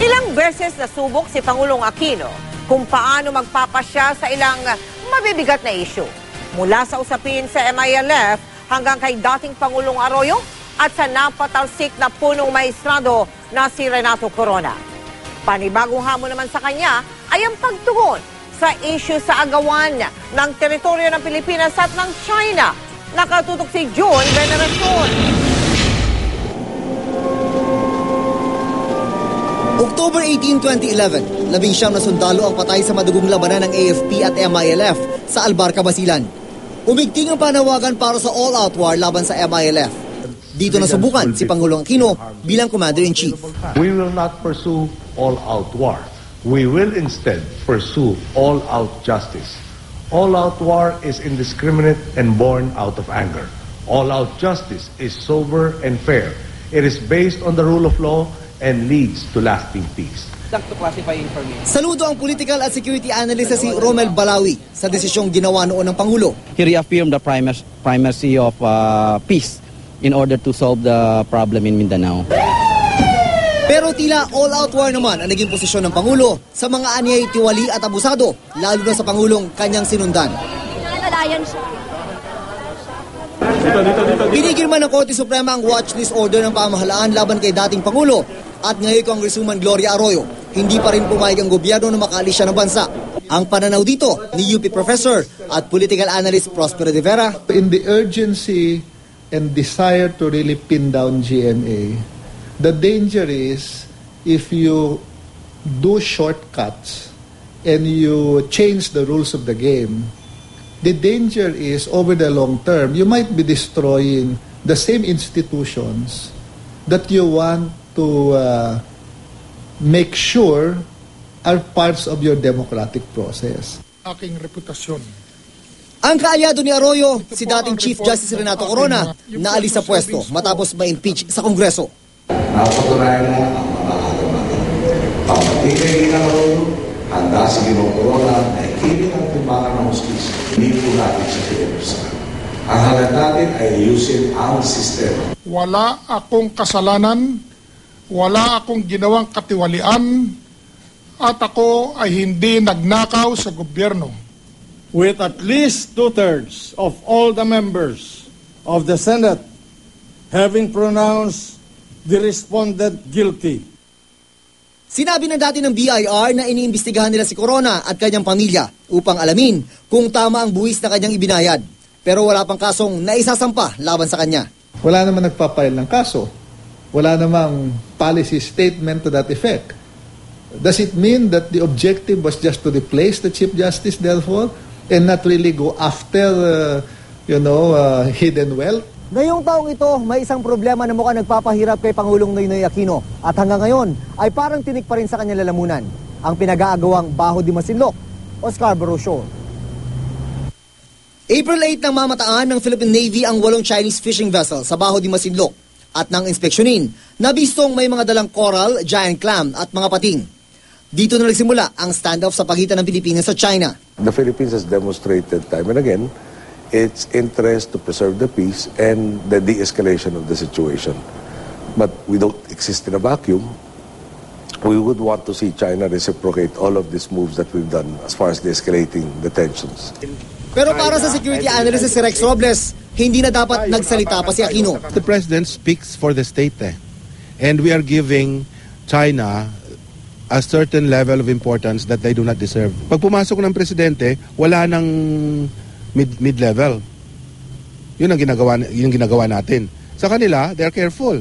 Ilang beses nasubok si Pangulong Aquino kung paano magpapasya sa ilang mabibigat na issue. Mula sa usapin sa MILF hanggang kay dating Pangulong Arroyo at sa napatalsik na punong maestrado na si Renato Corona. Panibagong hamon naman sa kanya ay ang pagtugon sa issue sa agawan ng teritoryo ng Pilipinas at ng China. Nakatutok si June Veneracion. October 18, 2011, labing siyam na sundalo ang patay sa madugong labanan ng AFP at MILF sa Albarca, Basilan. Umigting ang panawagan para sa all-out war laban sa MILF. Dito nasubukan si Pangulong Aquino bilang Commander-in-Chief. We will not pursue all-out war. We will instead pursue all-out justice. All-out war is indiscriminate and born out of anger. All-out justice is sober and fair. It is based on the rule of law and leads to lasting peace. to classify information. Saludo ang political at security analyst na si Romel Balawi sa desisyong ginawa noon ng Pangulo. He reaffirmed the primacy, primacy of uh, peace in order to solve the problem in Mindanao. Pero tila all-out war naman ang naging posisyon ng Pangulo sa mga anyay tiwali at abusado, lalo na sa Pangulong kanyang sinundan. Nalalayan siya. Pinigil man ng Korte Suprema ang watch list order ng pamahalaan laban kay dating Pangulo at ngayon Congresswoman Gloria Arroyo. Hindi pa rin pumayag ang gobyerno na makaalis siya ng bansa. Ang pananaw dito ni UP Professor at political analyst Prospero de Vera, in the urgency and desire to really pin down GMA, the danger is if you do shortcuts and you change the rules of the game, the danger is over the long term, you might be destroying the same institutions that you want to uh, make sure are parts of your democratic process. aking reputasyon. ang kaalyado ni Arroyo, si dating Chief Justice Renato Corona, naalis sa pwesto matapos ma-impeach sa Kongreso. Napatunayan na ang mga agamagan. Pagpatigay ni Arroyo, handa si Ginoong Corona na ikiling ang timbangan ng hustis. Hindi po natin siya pinipirsahan. Ang hangad natin ay ayusin ang sistema. Wala akong kasalanan, wala akong ginawang katiwalian, at ako ay hindi nagnakaw sa gobyerno. with at least two-thirds of all the members of the Senate having pronounced the respondent guilty. Sinabi na dati ng BIR na iniimbestigahan nila si Corona at kanyang pamilya upang alamin kung tama ang buwis na kanyang ibinayad. Pero wala pang kasong naisasampa laban sa kanya. Wala naman nagpapail ng kaso. Wala namang policy statement to that effect. Does it mean that the objective was just to replace the Chief Justice, therefore, and not really go after, uh, you know, uh, hidden wealth? Ngayong taong ito, may isang problema na mukhang nagpapahirap kay Pangulong Noynoy Aquino at hanggang ngayon ay parang tinik pa rin sa kanyang lalamunan ang pinag-aagawang Baho di Masinloc o Scarborough Shoal. April 8 nang mamataan ng Philippine Navy ang walong Chinese fishing vessel sa Baho di Masinloc at nang inspeksyonin, nabistong may mga dalang coral, giant clam at mga pating. Dito na nagsimula ang standoff sa pagitan ng Pilipinas at China. The Philippines has demonstrated time and again its interest to preserve the peace and the de-escalation of the situation. But we don't exist in a vacuum. We would want to see China reciprocate all of these moves that we've done as far as de-escalating the tensions. Pero para sa security analyst si Rex Robles, hindi na dapat nagsalita pa si Aquino. The president speaks for the state eh. And we are giving China a certain level of importance that they do not deserve. Pag pumasok ng presidente, wala nang mid mid-level. Yun ang ginagawa yun ang ginagawa natin. Sa kanila, they are careful.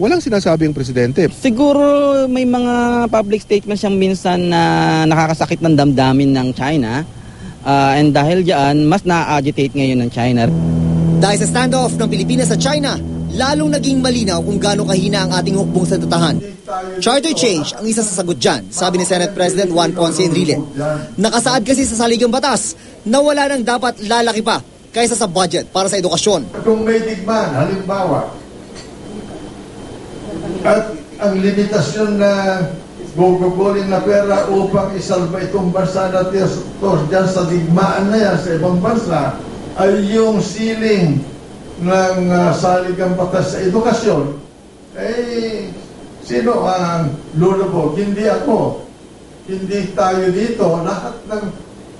Walang sinasabi ang presidente. Siguro may mga public statements siyang minsan na nakakasakit ng damdamin ng China. Uh, and dahil diyan, mas na-agitate ngayon ng China. Dahil sa standoff ng Pilipinas sa China, lalong naging malinaw kung gaano kahina ang ating hukbong sa tatahan. Charter change ang isa sa sagot dyan, sabi ni Senate President Juan Ponce Enrile. Nakasaad kasi sa saligang batas na wala nang dapat lalaki pa kaysa sa budget para sa edukasyon. Kung may digmaan, halimbawa, at ang limitasyon na gugugulin na pera upang isalba itong bansa natin dyan sa digmaan na yan sa ibang bansa ay yung ceiling ng uh, saligang batas sa edukasyon, eh, Sino ang lulubog? Hindi ako. Hindi tayo dito. Lahat ng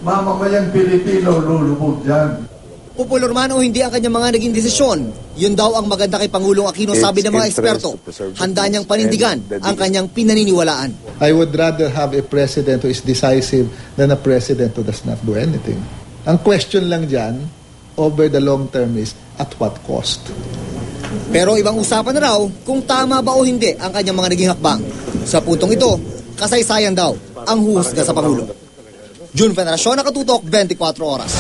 mamamayang Pilipino lulubog dyan. Popular man o hindi ang kanyang mga naging desisyon, yun daw ang maganda kay Pangulong Aquino sabi ng mga eksperto. Handa niyang panindigan ang kanyang pinaniniwalaan. I would rather have a president who is decisive than a president who does not do anything. Ang question lang dyan, over the long term is, at what cost? Pero ibang usapan na raw kung tama ba o hindi ang kanyang mga naging hakbang. Sa puntong ito, kasaysayan daw ang huhusga sa Pangulo. June Veneracion, Nakatutok, 24 Oras.